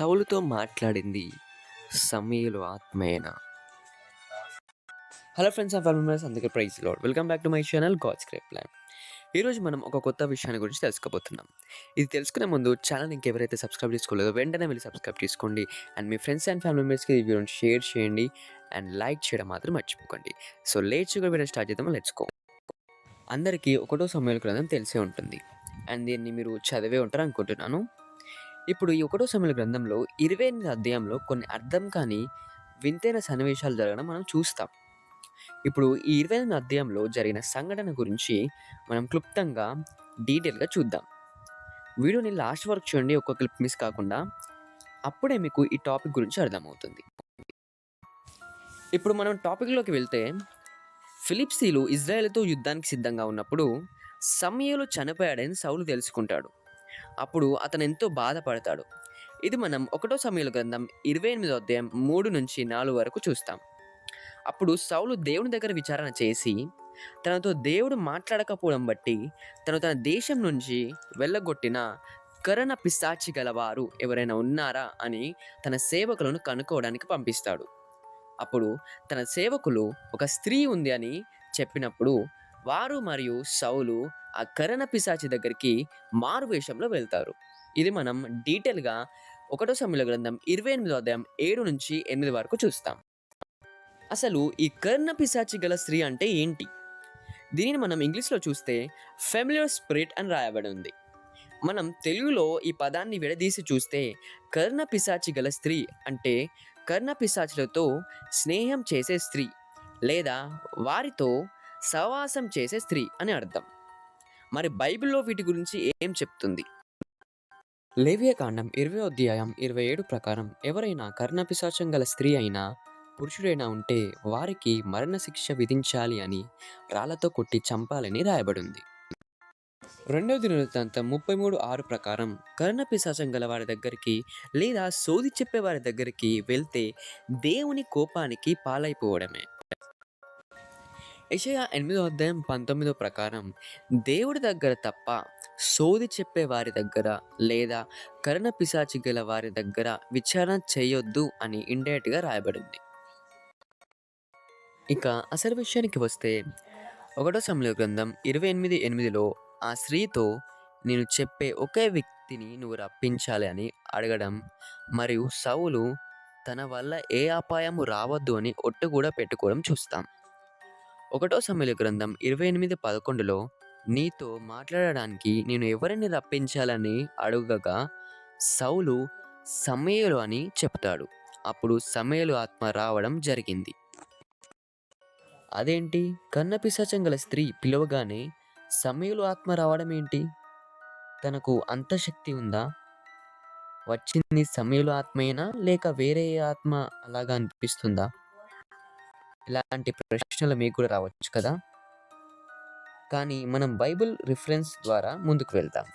సౌలుతో మాట్లాడింది సమీలు ఆత్మేన? Hello friends and family members అందుకే prize load welcome back to my channel god script plan ఈరోజు మనం ఒక కొత్త విషయాన్ని గురించి తెలుసుకోబోతున్నాం. ఇది తెలుసుకునే ముందు ఛానల్ ఇంకెవరైతే సబ్స్క్రైబ్ చేసుకోలేదో వెంటనే వెళ్ళి సబ్స్క్రైబ్ చేసుకోండి. అండ్ మీ ఫ్రెండ్స్ అండ్ ఫ్యామిలీ మెంబర్స్కి ఈ వీడియోని షేర్ చేయండి. అండ్ లైక్ చేయడం మాత్రం మర్చిపోకండి. సో లేట్ కూడా వీడియో స్టార్ట్ చేద్దాం లెట్స్కో అందరికీ ఒకటో సమయంలో గ్రంథం తెలిసే ఉంటుంది. అండ్ దీన్ని మీరు చదివే ఉంటారు అనుకుంటున్నాను. ఇప్పుడు ఈ ఒకటో సమయంలో గ్రంథంలో ఇరవై ఎనిమిది అధ్యాయంలో కొన్ని అర్థం కాని వింతైన సన్నివేశాలు జరగడం మనం చూస్తాం. ఇప్పుడు ఈ ఇరవై ఎనిమిది అధ్యాయంలో జరిగిన సంఘటన గురించి మనం క్లుప్తంగా డీటెయిల్గా చూద్దాం. వీడియోని లాస్ట్ వరకు చూడండి ఒక్క క్లిప్ మిస్ కాకుండా. అప్పుడే మీకు ఈ టాపిక్ గురించి అర్థమవుతుంది. ఇప్పుడు మనం టాపిక్లోకి వెళ్తే ఫిలిప్సీలు ఇజ్రాయెల్తో యుద్ధానికి సిద్ధంగా ఉన్నప్పుడు సమయలు చనిపోయాడని సౌలు తెలుసుకుంటాడు. అప్పుడు అతను ఎంతో బాధపడతాడు. ఇది మనం ఒకటో సమయంలో గ్రంథం ఇరవై ఎనిమిదో అధ్యాయం మూడు నుంచి నాలుగు వరకు చూస్తాం. అప్పుడు సౌలు దేవుని దగ్గర విచారణ చేసి తనతో దేవుడు మాట్లాడకపోవడం బట్టి తను తన దేశం నుంచి వెళ్ళగొట్టిన కరణ పిశాచి గలవారు ఎవరైనా ఉన్నారా అని తన సేవకులను కనుక్కోవడానికి పంపిస్తాడు. అప్పుడు తన సేవకులు ఒక స్త్రీ ఉంది అని చెప్పినప్పుడు వారు మరియు సౌలు ఆ కరణ పిశాచి దగ్గరికి మారు వేషంలో వెళ్తారు. ఇది మనం డీటెయిల్గా ఒకటో సమయంలో గ్రంథం ఇరవై ఎనిమిదో అధ్యాయం ఏడు నుంచి ఎనిమిది వరకు చూస్తాం. అసలు ఈ కర్ణ పిశాచి గల స్త్రీ అంటే ఏంటి? దీనిని మనం ఇంగ్లీష్లో చూస్తే ఫెమిలియర్ స్పిరిట్ అని రాయబడి ఉంది మనం తెలుగులో ఈ పదాన్ని విడదీసి చూస్తే కర్ణ పిశాచి గల స్త్రీ అంటే కర్ణ పిశాచులతో స్నేహం చేసే స్త్రీ లేదా వారితో సహవాసం చేసే స్త్రీ అని అర్థం. మరి బైబిల్లో వీటి గురించి ఏం చెప్తుంది? లేవ్యకాండం ఇరవై అధ్యాయం ఇరవై ఏడు ప్రకారం ఎవరైనా కర్ణపిశాచం గల స్త్రీ అయినా పురుషుడైనా ఉంటే వారికి మరణశిక్ష విధించాలి అని రాళ్ళతో కొట్టి చంపాలని రాయబడింది. రెండవ దినవృత్తాంతం ముప్పై మూడు ఆరు ప్రకారం కర్ణపిశాచం గల వారి దగ్గరికి లేదా సోది చెప్పే వారి దగ్గరికి వెళ్తే దేవుని కోపానికి పాలైపోవడమే. యెషయా ఎనిమిదో అధ్యాయం పంతొమ్మిదో ప్రకారం దేవుడి దగ్గర తప్ప సోది చెప్పే వారి దగ్గర లేదా కరణ పిశాచి గల వారి దగ్గర విచారణ చేయొద్దు అని ఇండైరెక్ట్గా రాయబడింది. ఇక అసలు విషయానికి వస్తే ఒకటో సమయ గ్రంథం ఇరవై ఎనిమిది ఎనిమిదిలో ఆ స్త్రీతో నేను చెప్పే ఒకే వ్యక్తిని నువ్వు రప్పించాలి అని అడగడం మరియు సౌలు తన వల్ల ఏ అపాయము రావద్దు అని ఒట్టు కూడా పెట్టుకోవడం చూస్తాం. ఒకటో సమయ గ్రంథం ఇరవై ఎనిమిది పదకొండులో నీతో మాట్లాడడానికి నేను ఎవరిని రప్పించాలని అడుగగా సౌలు సమయలు అని చెప్తాడు. అప్పుడు సమయలు ఆత్మ రావడం జరిగింది. అదేంటి? కన్నపిశాచం గల స్త్రీ పిలవగానే సమయలు ఆత్మ రావడం ఏంటి? తనకు అంత శక్తి ఉందా? వచ్చింది సమయలు ఆత్మేనా లేక వేరే ఆత్మ అలాగా అనిపిస్తుందా? ఇలాంటి ప్రశ్నలు మీకు కూడా రావచ్చు కదా? కానీ మనం బైబిల్ రిఫరెన్స్ ద్వారా ముందుకు వెళ్తాం